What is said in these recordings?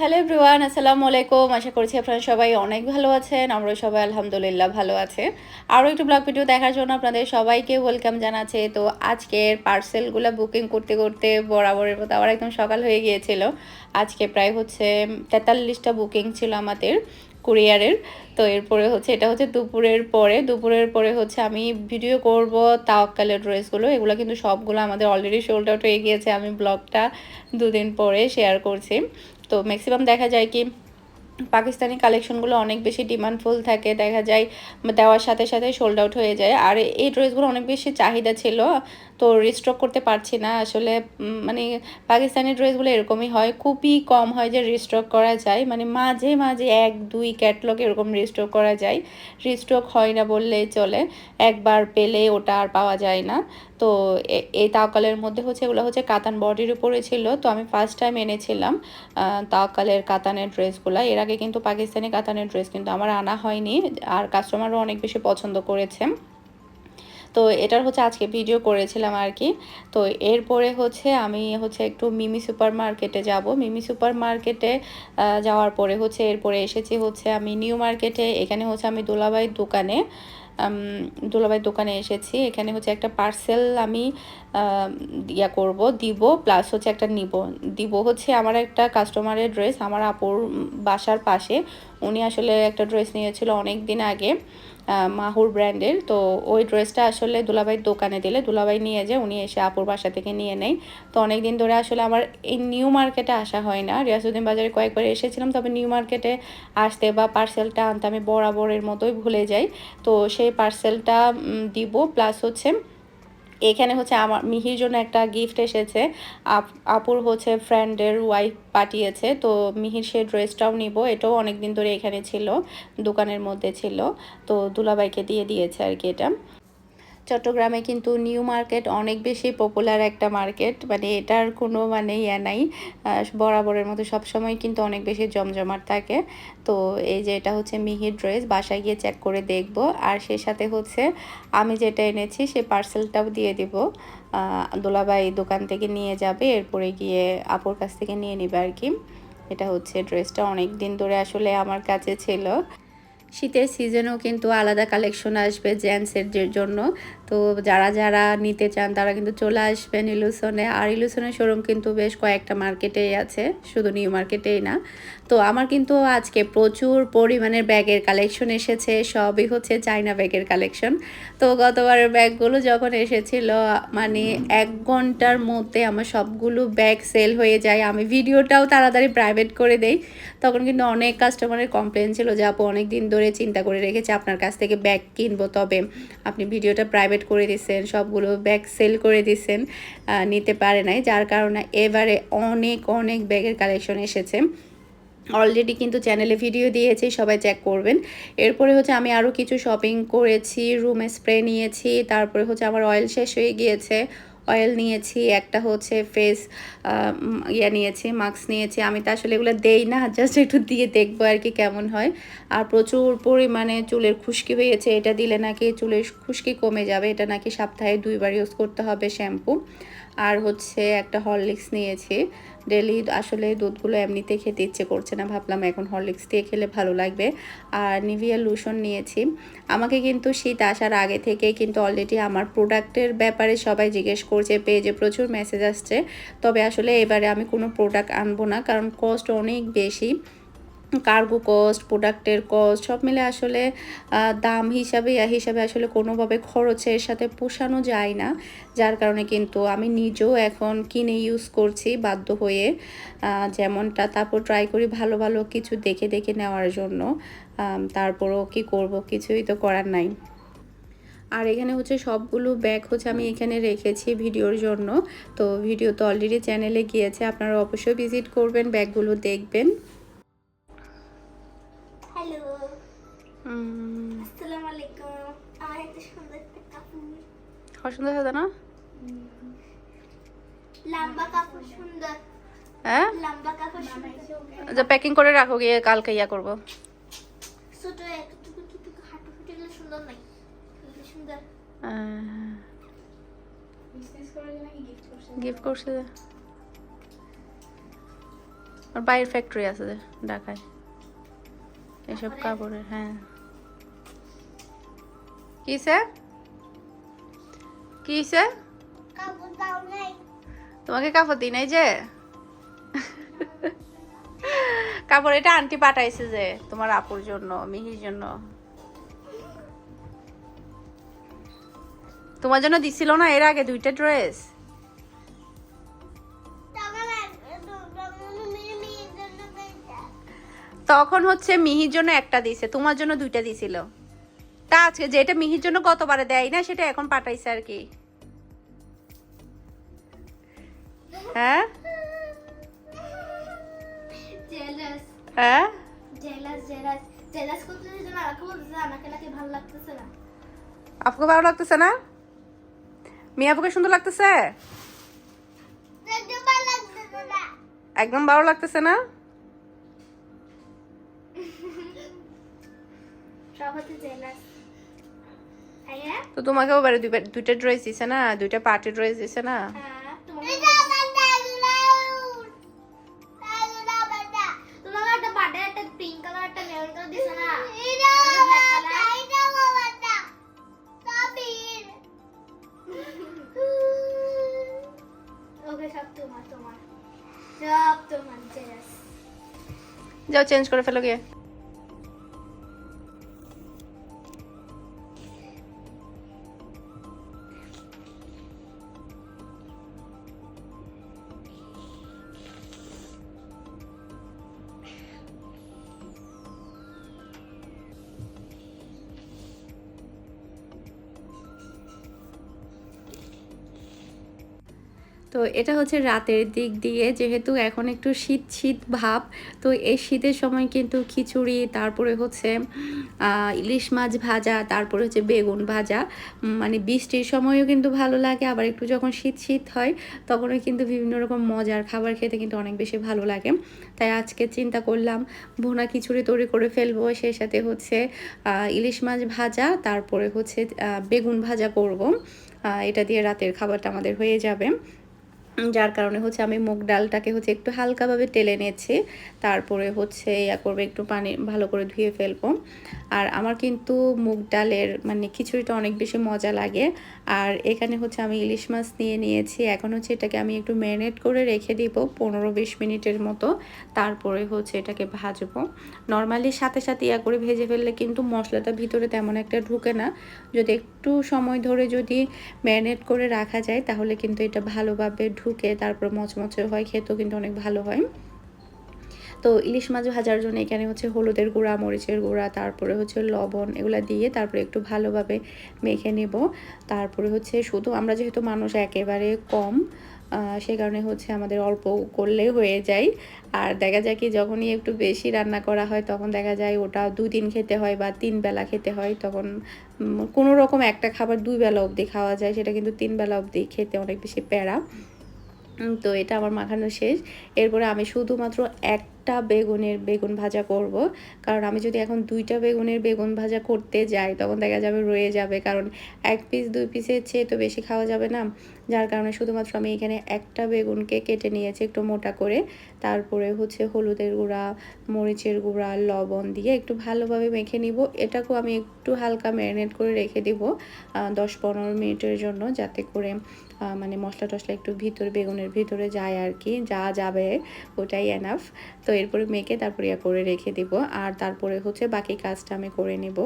Hello everyone, আসসালামু আলাইকুম। আশা করছি আপনারা সবাই অনেক ভালো আছেন আমরা সবাই আলহামদুলিল্লাহ ভালো আছে। আরও একটু ব্লগ ভিডিও দেখার জন্য আপনাদের সবাইকে ওয়েলকাম জানাচ্ছে। তো আজকের পার্সেলগুলো বুকিং করতে করতে বরাবরের মতো আবার একদম সকাল হয়ে গিয়েছিল। আজকে প্রায় হচ্ছে তেতাল্লিশটা বুকিং ছিল আমাদের কুরিয়ারের তো এরপরে হচ্ছে, এটা হচ্ছে দুপুরের পরে। দুপুরের পরে হচ্ছে আমি ভিডিও করব, তাওয়াক্কালের ড্রেসগুলো এগুলো কিন্তু সবগুলো আমাদের অলরেডি সোল্ড আউট হয়ে গিয়েছে। আমি ব্লগটা দুদিন পরে শেয়ার করছি। তো ম্যাক্সিমাম দেখা যায় কি, পাকিস্তানি কালেকশনগুলো অনেক বেশি ডিমান্ডফুল থাকে। দেখা যায়, দেওয়ার সাথে সাথে সোল্ড আউট হয়ে যায়। আর এই ড্রেসগুলো অনেক বেশি চাহিদা ছিল। তো রিস্টক করতে পারছি না। আসলে মানে পাকিস্তানি ড্রেসগুলো এরকমই হয়। খুবই কম হয় যে রিস্টক করা যায়। মানে মাঝে মাঝে এক, দুই ক্যাটলগ এরকম রিস্টক করা যায়। রিস্টক হয় না বললেই চলে। একবার পেলে ওটা আর পাওয়া যায় না। তো এই তাওকালের মধ্যে হচ্ছে, এগুলো হচ্ছে কাতান বডির উপরে ছিল। তো আমি ফার্স্ট টাইম এনেছিলাম তাওকালের কাতানের ড্রেসগুলো। এর আগে কিন্তু পাকিস্তানি কাতানের ড্রেস কিন্তু আমার আনা হয়নি। আর কাস্টমারও অনেক বেশি পছন্দ করেছে। তো এটার হচ্ছে আজকে ভিডিও করেছিলাম আর কি তো এরপরে হচ্ছে আমি হচ্ছে একটু মিমি সুপার মার্কেটে যাব। মিমি সুপার মার্কেটে যাওয়ার পরে হচ্ছে এরপরে এসেছি হচ্ছে আমি নিউ মার্কেটে। এখানে হচ্ছে আমি দোলাবাইয়ের দোকানে আম, দুলাভাইয়ের দোকানে এসেছি। এখানে হচ্ছে একটা পার্সেল আমি ইয়া করব দিব প্লাস হচ্ছে একটা নিব। দিব হচ্ছে আমার একটা কাস্টমারের ড্রেস আমার আপুর বাসার পাশে। উনি আসলে একটা ড্রেস নিয়েছিল অনেক দিন আগে। মাহুর ব্র্যান্ডের। তো ওই ড্রেসটা আসলে দুলাভাইয়ের দোকানে দিলে। দুলাভাই নিয়ে যায়, উনি এসে আপুর বাসা থেকে নিয়ে নেয়। তো অনেক দিন ধরে আসলে আমার এই নিউ মার্কেটে আসা হয় না। রিয়াসুদ্দিন বাজারে কয়েকবার এসেছিলাম, তবে নিউ মার্কেটে আসতে বা পার্সেলটা আনতে আমি বরাবরের মতোই ভুলে যাই। তো সেই পার্সেলটা দিব, প্লাস হচ্ছে এখানে হচ্ছে আমার, মিহির জন্য একটা গিফট এসেছে। আপ- আপুর হচ্ছে ফ্রেন্ডের ওয়াইফ পাঠিয়েছে। তো মিহির সে ড্রেসটাও নিব। এটাও অনেক দিন ধরে এখানে ছিল, দোকানের মধ্যে ছিল। তো দুলাবাইকে দিয়ে দিয়েছে আর কি এটা। চট্টগ্রামে কিন্তু নিউ মার্কেট অনেক বেশি পপুলার একটা মার্কেট। মানে এটার কোনো মানে ইয়ে নাই। বরাবরের মতো সবসময় কিন্তু অনেক বেশি জমজমাট থাকে। তো এই যে এটা হচ্ছে মিহির ড্রেস, বাসায় গিয়ে চেক করে দেখব। আর সে সাথে হচ্ছে আমি যেটা এনেছি, সে পার্সেলটাও দিয়ে দিব। দোলাবাই দোকান থেকে নিয়ে যাবে, এরপরে গিয়ে আপুর কাছ থেকে নিয়ে নেবে আর কি। এটা হচ্ছে ড্রেসটা অনেক দিন ধরে আসলে আমার কাছে ছিল। শীতের সিজনেও কিন্তু আলাদা কালেকশন আসবে জেন্টসের জন্য। তো যারা যারা নিতে চান তারা কিন্তু চলে আসবেন ইলুসনে। আর ইলুসনের শোরুম কিন্তু বেশ কয়েকটা মার্কেটেই আছে, শুধু নিউ মার্কেটেই না। তো আমার কিন্তু আজকে প্রচুর পরিমাণের ব্যাগের কালেকশন এসেছে, সবই হচ্ছে চাইনা ব্যাগের কালেকশন তো গতবারের ব্যাগগুলো যখন এসেছিল মানে এক ঘণ্টার মধ্যে আমার সবগুলো ব্যাগ সেল হয়ে যায়। আমি ভিডিওটাও তাড়াতাড়ি প্রাইভেট করে দেই। তখন কিন্তু অনেক কাস্টমারের কমপ্লেন ছিল যে, আপু অনেক দিন ধরে চিন্তা করে রেখেছে, আপনার কাছ থেকে ব্যাগ কিনবো তবে। আপনি ভিডিওটা প্রাইভেট করে দিয়েছেন সবগুলো ব্যাগ সেল করে দিচ্ছেন আহ, নিতে পারে নাই। যার কারণে এবারে অনেক অনেক ব্যাগের কালেকশন এসেছে। অলরেডি কিন্তু চ্যানেলে ভিডিও দিয়েছি সবাই চেক করবেন। এরপরে হচ্ছে আমি আরও কিছু শপিং করেছি রুমে স্প্রে নিয়েছি তারপরে হচ্ছে আমার অয়েল শেষ হয়ে গিয়েছে। অয়েল নিয়েছি, একটা হচ্ছে ফেস ইয়ে নিয়েছি মাস্ক নিয়েছি। আমি তো আসলে এগুলো দেই না জাস্ট একটু দিয়ে দেখব আর কি কেমন হয়। আর প্রচুর পরিমাণে চুলের খুশকি হয়েছে, এটা দিলে নাকি চুলের খুশকি কমে যাবে, এটা নাকি সপ্তাহে দুইবার ইউজ করতে হবে শ্যাম্পু আর হচ্ছে একটা হরলিক্স নিয়েছি। ডেলি আসলে দুধগুলো এমনিতে খেতে ইচ্ছে করছে না। ভাবলাম এখন হরলিক্স দিয়ে খেলে ভালো লাগবে। আর নিভিয়া লুশন নিয়েছি। আমাকে কিন্তু শীত আসার আগে থেকে কিন্তু অলরেডি আমার প্রোডাক্টের ব্যাপারে সবাই জিজ্ঞেস করছে, পেজে প্রচুর মেসেজ আসছে। তবে আসলে এবারে আমি কোনো প্রোডাক্ট আনব না, কারণ কস্ট অনেক বেশি। কার্গো কস্ট প্রোডাক্টের কস্ট সব মিলে আসলে দাম হিসাবে হিসাবে আসলে কোনোভাবে খরচের সাথে পোষানো যায় না। যার কারণে কিন্তু আমি নিজেও এখন কিনে ইউজ করছি বাধ্য হয়ে। যেমনটা তারপর ট্রাই করি ভালো ভালো কিছু দেখে দেখে নেওয়ার জন্য। তারপরও কি করব কিছুই তো করার নাই। আর এখানে হচ্ছে সবগুলো ব্যাগ হচ্ছে আমি এখানে রেখেছি ভিডিওর জন্য। তো ভিডিও তো অলরেডি চ্যানেলে গিয়েছে, আপনারা অবশ্যই ভিজিট করবেন ব্যাগগুলো দেখবেন। পছন্দ হয়েছে না? লম্বা কাপড় সুন্দর। হ্যাঁ? লম্বা কাপড় সুন্দর। যে প্যাকিং করে রাখো গিয়ে কালকে ইয়া করব। গিফট করছে। ওর বাইরের ফ্যাক্টরি আছে যে ঢাকায়। এসব কাপড়ের? হ্যাঁ। কিসে কিসে দাও নাই। তোমাকে কাপড় দিই নাই যে? কাপড় এটা আন্টি পাঠাইছে যে তোমার আপুর জন্য মিহির জন্য। তোমার জন্য দিছিল না এর আগে দুইটা ড্রেস? তখন হচ্ছে মিহির জন্য একটা দিছে তোমার জন্য দুইটা দিছিল। তা আজকে যেটা মিহির জন্য গতবারে দেয় না সেটা এখন পাঠাইছে আর কি। না। আপুকে ভালো লাগতেছে না? মিয়া আপুকে সুন্দর লাগতেছে? দেখতে ভালো লাগতেছে না। একদম ভালো লাগতেছে না? হ্যাঁ তো তোমাকেও দুইটা ড্রেস দিছে না? দুইটা পার্টি ড্রেস দিছে না? যাও চেঞ্জ করে ফেলো গিয়ে। তো এটা হচ্ছে রাতের দিক দিয়ে, যেহেতু এখন একটু শীত শীত ভাব, তো এই শীতের সময় কিন্তু খিচুড়ি, তারপরে হচ্ছে ইলিশ মাছ ভাজা, তারপরে হচ্ছে বেগুন ভাজা মানে বৃষ্টির সময়ও কিন্তু ভালো লাগে, আবার একটু যখন শীত শীত হয়, তখনও কিন্তু বিভিন্ন রকম মজার খাবার খেতে কিন্তু অনেক বেশি ভালো লাগে। তাই আজকে চিন্তা করলাম, ভুনা খিচুড়ি তৈরি করে ফেলব, সেই সাথে হচ্ছে ইলিশ মাছ ভাজা, তারপরে হচ্ছে বেগুন ভাজা করব। এটা দিয়ে রাতের খাবারটা আমাদের হয়ে যাবে। যার কারণে হচ্ছে আমি মুগ ডালটাকে হচ্ছে একটু হালকাভাবে টেলে নিয়েছি। তারপরে হচ্ছে ইয়া করবে, একটু পানি ভালো করে ধুয়ে ফেলব। আর আমার কিন্তু মুগ ডালের মানে খিচুড়িটা অনেক বেশি মজা লাগে। আর এখানে হচ্ছে আমি ইলিশ মাছ নিয়ে নিয়েছি। এখন হচ্ছে এটাকে আমি একটু ম্যারিনেট করে রেখে দিব পনেরো বিশ মিনিটের মতো। তারপরে হচ্ছে এটাকে ভাজবো। নর্মালি সাথে সাথে ইয়া করে ভেজে ফেললে কিন্তু মশলাটা ভিতরে তেমন একটা ঢুকে না। যদি একটু সময় ধরে যদি ম্যারিনেট করে রাখা যায়, তাহলে কিন্তু এটা ভালোভাবে ঢুকে তারপর মচমচে হয়, খেতেও কিন্তু অনেক ভালো হয়। তো ইলিশ মাছ ভাজার জন্য এখানে হচ্ছে হলুদের গুঁড়া, মরিচের গুঁড়া, তারপরে হচ্ছে লবণ এগুলো দিয়ে তারপরে একটু ভালোভাবে মেখে নেব। তারপরে হচ্ছে শুধু আমরা যেহেতু মানুষ একেবারে কম সে কারণে হচ্ছে আমাদের অল্প করলে হয়ে যায়। আর দেখা যায় কি যখনই একটু বেশি রান্না করা হয় তখন দেখা যায় ওটা দিন খেতে হয় বা তিন বেলা খেতে হয়। তখন কোনো রকম একটা খাবার দুই বেলা অবধি খাওয়া যায়, সেটা কিন্তু তিন বেলা অবধি খেতে অনেক বেশি প্যারা। তো এটা আমার মাখানো শেষ। এরপরে আমি শুধুমাত্র একটা বেগুনের বেগুন ভাজা করব। কারণ আমি যদি এখন দুইটা বেগুনের বেগুন ভাজা করতে যাই, তখন দেখা যাবে রয়ে যাবে। কারণ এক পিস দুই পিসের চেয়ে তো বেশি খাওয়া যাবে না। যার কারণে শুধুমাত্র আমি এখানে একটা বেগুনকে কেটে নিয়েছি একটু মোটা করে। তারপরে হচ্ছে হলুদের গুঁড়া, মরিচের গুঁড়া, লবণ দিয়ে একটু ভালোভাবে মেখে নিব। এটাকেও আমি একটু হালকা ম্যারিনেট করে রেখে দিব দশ পনেরো মিনিটের জন্য যাতে করে মানে মশলা টশলা একটু ভিতরে, বেগুনের ভিতরে যায় আর কি, যা যাবে ওটাই এনাফ তো এরপরে মেখে তারপরে করে রেখে দিব। আর তারপরে হচ্ছে বাকি কাজটা আমি করে নেব।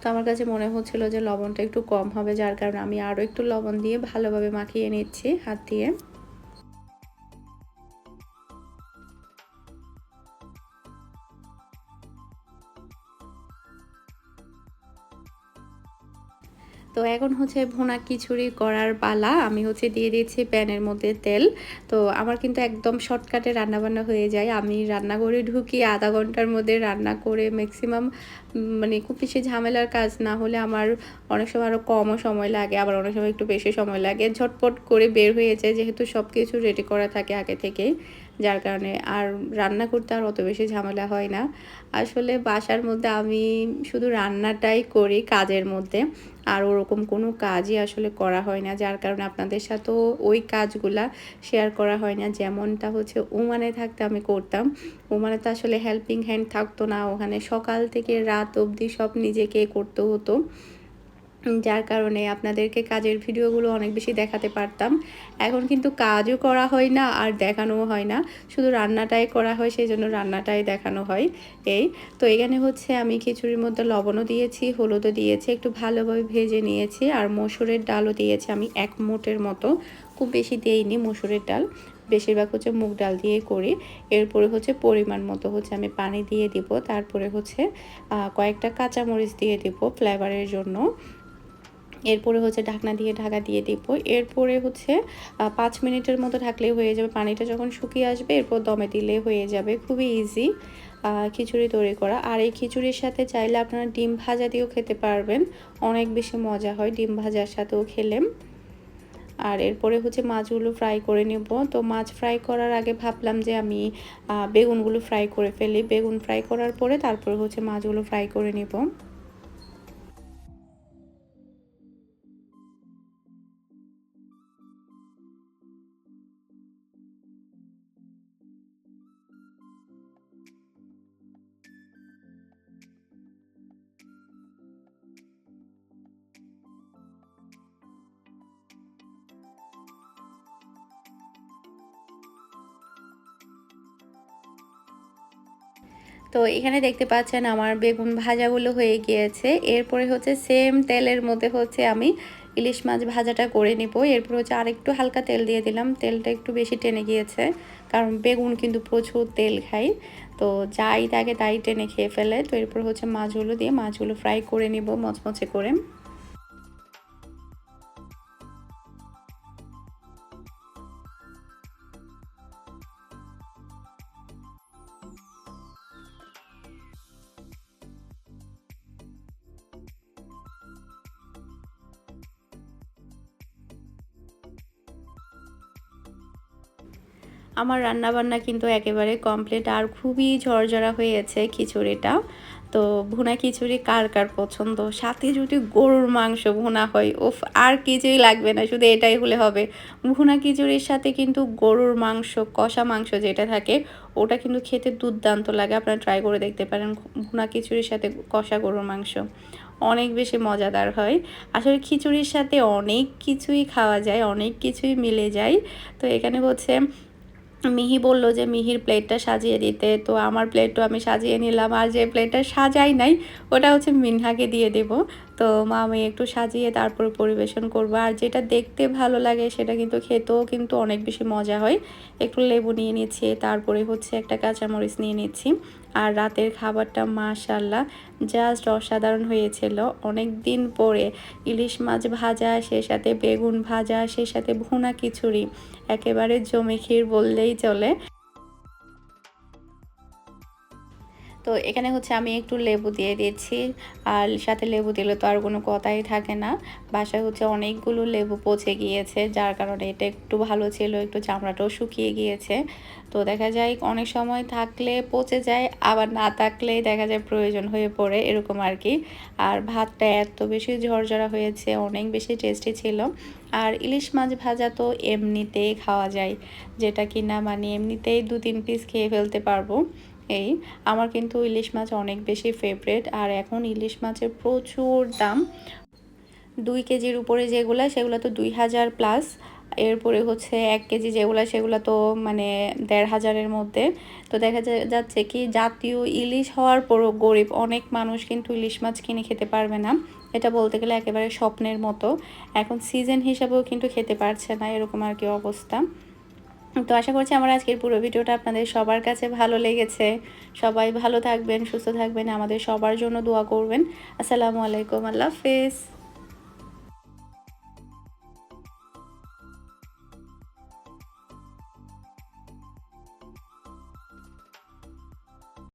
তো আমার কাছে মনে হচ্ছিল যে লবণটা একটু কম হবে, যার কারণে আমি আরও একটু লবণ দিয়ে ভালোভাবে মাখিয়ে নিচ্ছি হাত দিয়ে। তো এখন হচ্ছে ভুনা খিচুড়ি করার পালা। আমি হচ্ছে দিয়ে দিয়েছি প্যানের মধ্যে তেল। তো আমার কিন্তু একদম শর্টকাটে রান্নাবান্না হয়ে যায়। আমি রান্নাঘরে ঢুকি, আধা ঘণ্টার মধ্যে রান্না করে ম্যাক্সিমাম মানে খুব বেশি ঝামেলার কাজ না হলে আমার অনেক সময় আরও কমও সময় লাগে, আবার অনেক সময় একটু বেশি সময় লাগে। ঝটপট করে বের হয়ে যায়, যেহেতু সব কিছু রেডি করা থাকে আগে থেকেই। যার কারণে আর রান্না করতে আর অত বেশি ঝামেলা হয় না। আসলে বাসার মধ্যে আমি শুধু রান্নাটাই করি কাজের মধ্যে। আর ওরকম কোনো কাজই আসলে করা হয় না। যার কারণে আপনাদের সাথেও ওই কাজগুলা শেয়ার করা হয় না। যেমনটা হচ্ছে ওমানে থাকতে আমি করতাম। ওমানে তো আসলে হেল্পিং হ্যান্ড থাকতো না। ওখানে সকাল থেকে রাত অবধি সব নিজেকে করতে হতো। যার কারণে আপনাদেরকে কাজের ভিডিওগুলো অনেক বেশি দেখাতে পারতাম। এখন কিন্তু কাজও করা হয় না, আর দেখানোও হয় না। শুধু রান্নাটাই করা হয় সেই জন্য রান্নাটাই দেখানো হয় এই। তো এখানে হচ্ছে আমি খিচুড়ির মধ্যে লবণও দিয়েছি, হলুদও দিয়েছি, একটু ভালোভাবে ভেজে নিয়েছি, আর মসুরের ডালও দিয়েছি আমি এক মোটের মতো। খুব বেশি দিইনি মসুরের ডাল, বেশিরভাগ হচ্ছে মুগ ডাল দিয়ে করি। এরপরে হচ্ছে পরিমাণ মতো হচ্ছে আমি পানি দিয়ে দিব, তারপরে হচ্ছে কয়েকটা কাঁচামরিচ দিয়ে দিব ফ্লেভারের জন্য। এরপরে হচ্ছে ঢাকনা দিয়ে ঢাকা দিয়ে দিব। এরপরে হচ্ছে পাঁচ মিনিটের মতো ঢাকলেই হয়ে যাবে। পানিটা যখন শুকিয়ে আসবে, এরপর দমে দিলে হয়ে যাবে। খুবই ইজি খিচুড়ি তৈরি করা। আর এই খিচুড়ির সাথে চাইলে আপনারা ডিম ভাজা দিয়েও খেতে পারবেন। অনেক বেশি মজা হয় ডিম ভাজার সাথেও খেলে। আর এরপরে হচ্ছে মাছগুলো ফ্রাই করে নেব। তো মাছ ফ্রাই করার আগে ভাবলাম যে আমি বেগুনগুলো ফ্রাই করে ফেলি। বেগুন ফ্রাই করার পরে তারপরে হচ্ছে মাছগুলো ফ্রাই করে নেব। তো এখানে দেখতে পাচ্ছেন আমার বেগুন ভাজাগুলো হয়ে গিয়েছে। এরপরে হচ্ছে সেম তেলের মধ্যে হচ্ছে আমি ইলিশ মাছ ভাজাটা করে নিব। এরপর হচ্ছে আরেকটু হালকা তেল দিয়ে দিলাম। তেলটা একটু বেশি টেনে গিয়েছে, কারণ বেগুন কিন্তু প্রচুর তেল খাই তো যাই তাকে তাই টেনে খেয়ে ফেলে। তো এরপর হচ্ছে মাছগুলো দিয়ে মাছগুলো ফ্রাই করে নিব, মচমচে করে। আমার রান্না বান্না কিন্তু একেবারে কমপ্লিট আর খুবই ঝরঝরা হয়েছে খিচুড়িটা। তো ভুনা খিচুড়ি কার কার পছন্দ? সাথে যদি গরুর মাংস ভুনা হয় ওফ আর কিছুই লাগবে না, শুধু এটাই হলে হবে। ভুনা খিচুড়ির সাথে কিন্তু গরুর মাংস, কষা মাংস যেটা থাকে, ওটা কিন্তু খেতে দুর্দান্ত লাগে। আপনারা ট্রাই করে দেখতে পারেন ভুনা খিচুড়ির সাথে কষা গরুর মাংস। অনেক বেশি মজাদার হয়। আসলে খিচুড়ির সাথে অনেক কিছুই খাওয়া যায়, অনেক কিছুই মিলে যায়। তো এখানে হচ্ছে মিহি বলল যে, মিহির প্লেটটা সাজিয়ে দিতে। তো আমার প্লেটটা আমি সাজিয়ে নিলাম। আর যে প্লেটটা সাজাই নাই, ওটা হচ্ছে মিনহাকে দিয়ে দেব। তো মা, আমি একটু সাজিয়ে তারপর পরিবেশন করব। আর যেটা দেখতে ভালো লাগে, সেটা কিন্তু খেতেও কিন্তু অনেক বেশি মজা হয়। একটু লেবু নিয়ে নিচ্ছি, তারপরে হচ্ছে একটা কাঁচামরিচ নিয়ে নিচ্ছি। আর রাতের খাবারটা মাশাল্লাহ জাস্ট অসাধারণ হয়েছিল। অনেক দিন পরে ইলিশ মাছ ভাজা সে সাথে বেগুন ভাজা সে সাথে ভুনা খিচুড়ি, একেবারে জমে ক্ষীর বললেই চলে। তো এখানে হচ্ছে আমি একটু লেবু দিয়ে দিচ্ছি আর সাথে লেবু দিলে তো আর কোনো কথাই থাকে না। বাসায় হচ্ছে অনেকগুলো লেবু পচে গিয়েছে, যার কারণে এটা একটু ভালো ছিল, একটু চামড়াটাও শুকিয়ে গিয়েছে। তো দেখা যায় অনেক সময় থাকলে পচে যায়, আবার না থাকলে দেখা যায় প্রয়োজন হয়ে পড়ে, এরকম আর কি। আর ভাতটা এত বেশি ঝরঝরা হয়েছে, অনেক বেশি টেস্টি ছিল। আর ইলিশ মাছ ভাজা তো এমনিতেই খাওয়া যায়, যেটা কি না মানে এমনিতেই দু তিন পিস খেয়ে ফেলতে পারব। এই, আমার কিন্তু ইলিশ মাছ অনেক বেশি ফেভারেট আর এখন ইলিশ মাছের প্রচুর দাম। দুই কেজির উপরে যেগুলো, সেগুলো তো দুই হাজার প্লাস এরপরে হচ্ছে এক কেজি যেগুলো, সেগুলো তো মানে দেড় হাজারের মধ্যে। তো দেখা যাচ্ছে কি, জাতীয় ইলিশ হওয়ার পরও গরিব, অনেক মানুষ কিন্তু ইলিশ মাছ কিনে খেতে পারবে না। এটা বলতে গেলে একেবারে স্বপ্নের মতো। এখন সিজন হিসাবেও কিন্তু খেতে পারছে না, এরকম আর কি অবস্থা। তো আশা করছি আমার আজকের পুরো ভিডিওটা আপনাদের সবার কাছে ভালো লেগেছে। সবাই ভালো থাকবেন, সুস্থ থাকবেন, আমাদের সবার জন্য দোয়া করবেন। আসসালামু আলাইকুম, আল্লাহ হাফেজ।